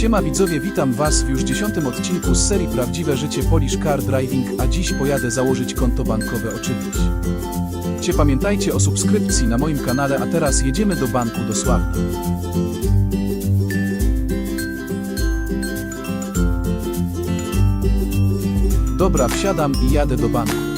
Siema widzowie, witam Was w już dziesiątym odcinku z serii Prawdziwe Życie Polish Car Driving, a dziś pojadę założyć konto bankowe oczywiście. Cie pamiętajcie o subskrypcji na moim kanale, a teraz jedziemy do banku do Sławna. Dobra, wsiadam i jadę do banku.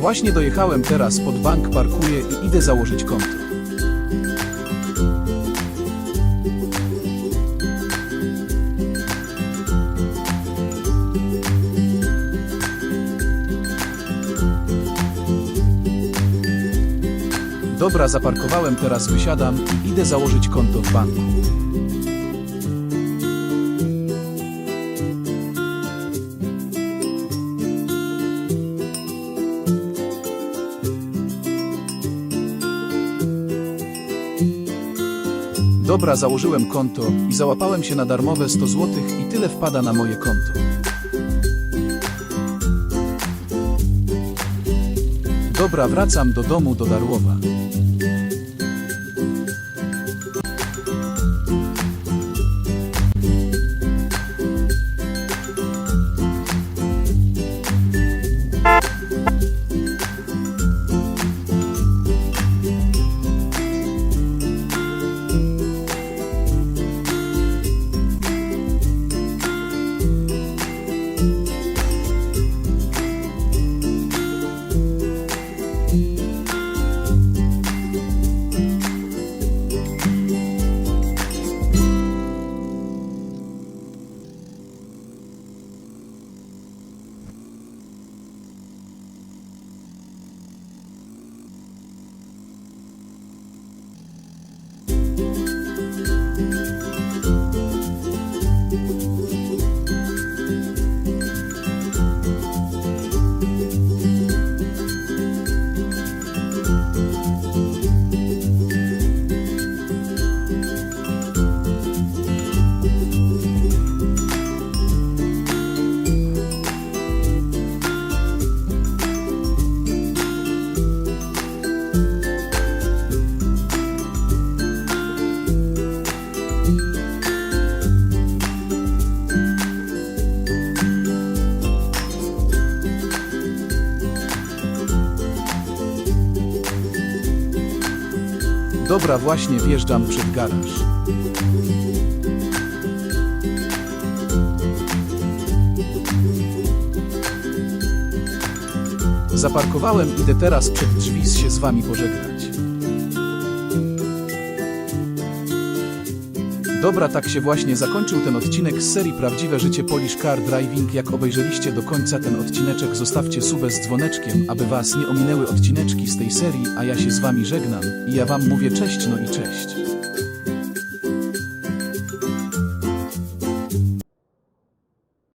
Właśnie dojechałem teraz pod bank, parkuję i idę założyć konto. Dobra, zaparkowałem, teraz wysiadam i idę założyć konto w banku. Dobra, założyłem konto i załapałem się na darmowe 100 zł i tyle wpada na moje konto. Dobra, wracam do domu do Darłowa. Dobra, właśnie wjeżdżam przed garaż. Zaparkowałem, idę teraz przed drzwi się z wami pożegnać. Dobra, tak się właśnie zakończył ten odcinek z serii Prawdziwe Życie Polish Car Driving. Jak obejrzeliście do końca ten odcineczek, zostawcie subę z dzwoneczkiem, aby was nie ominęły odcineczki z tej serii, a ja się z wami żegnam i ja wam mówię cześć no i cześć.